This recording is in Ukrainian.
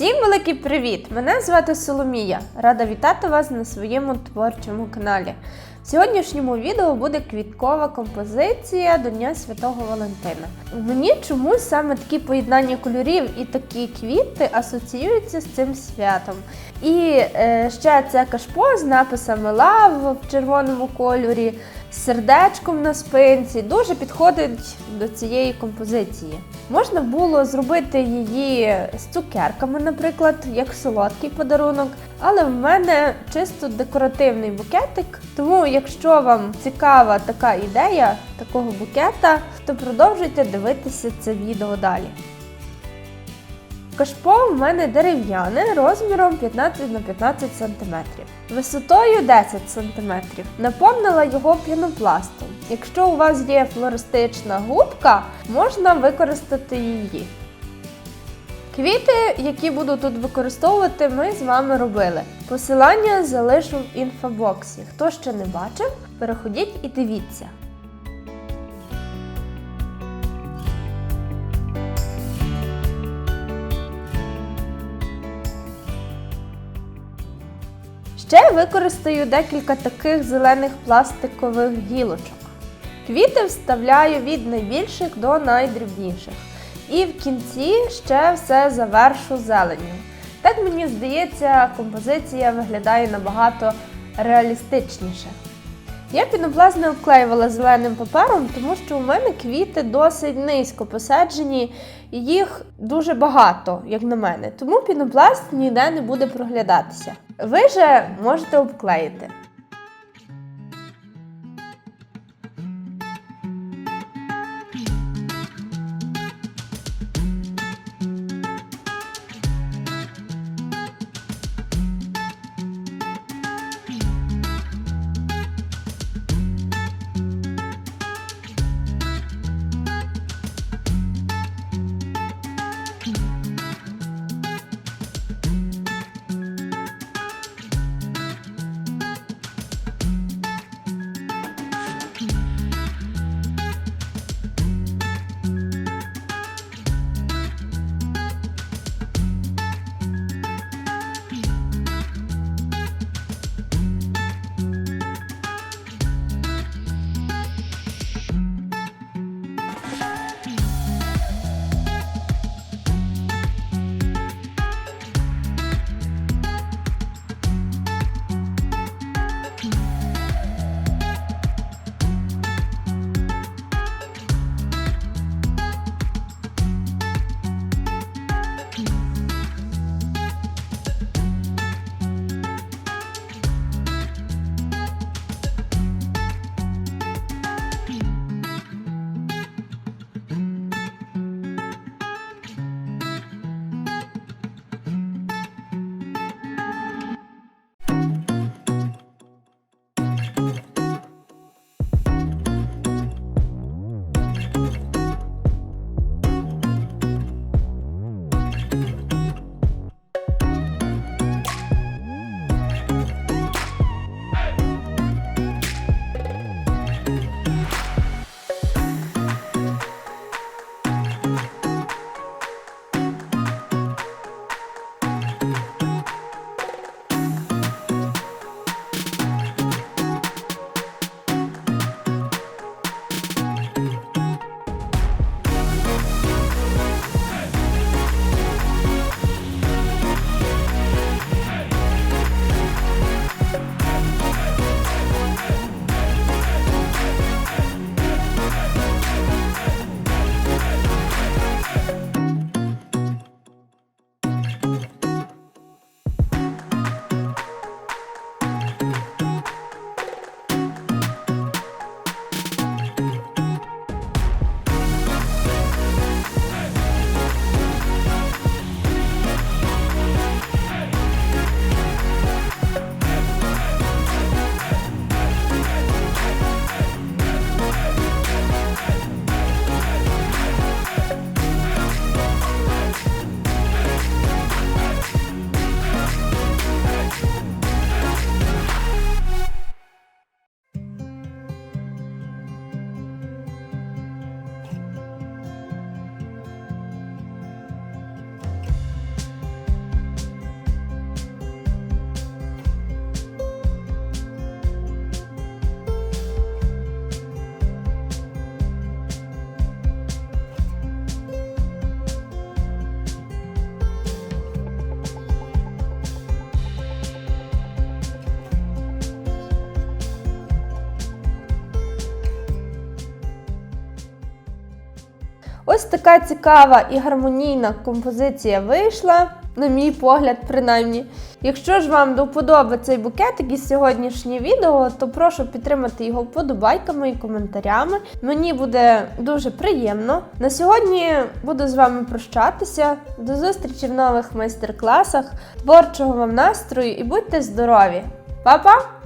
Всім великий привіт! Мене звати Соломія. Рада вітати вас на своєму творчому каналі. В сьогоднішньому відео буде квіткова композиція до Дня Святого Валентина. Мені чомусь саме такі поєднання кольорів і такі квіти асоціюються з цим святом. І е, ще це кашпо з написами Love в червоному кольорі, з сердечком на спинці. Дуже підходить до цієї композиції. Можна було зробити її з цукерками, наприклад, як солодкий подарунок. Але в мене чисто декоративний букетик. Тому, якщо вам цікава така ідея такого букета, то продовжуйте дивитися це відео далі. Кашпо в мене дерев'яне розміром 15 на 15 см, висотою 10 см. Наповнила його пінопластом. Якщо у вас є флористична губка, можна використати її. Квіти, які буду тут використовувати, ми з вами робили. Посилання залишу в інфобоксі. Хто ще не бачив, переходіть і дивіться. Ще використаю декілька таких зелених пластикових гілочок. Квіти вставляю від найбільших до найдрібніших. І в кінці ще все завершу зеленню. Так мені здається, композиція виглядає набагато реалістичніше. Я пінопласт не обклеювала зеленим папером, тому що у мене квіти досить низько посаджені, і їх дуже багато, як на мене. Тому пінопласт ніде не буде проглядатися. Ви же можете обклеїти. Така цікава і гармонійна композиція вийшла, на мій погляд, принаймні. Якщо ж вам до цей букетик із сьогоднішнє відео, то прошу підтримати його вподобайками і коментарями. Мені буде дуже приємно. На сьогодні буду з вами прощатися. До зустрічі в нових майстер-класах. Творчого вам настрою і будьте здорові! Па-па!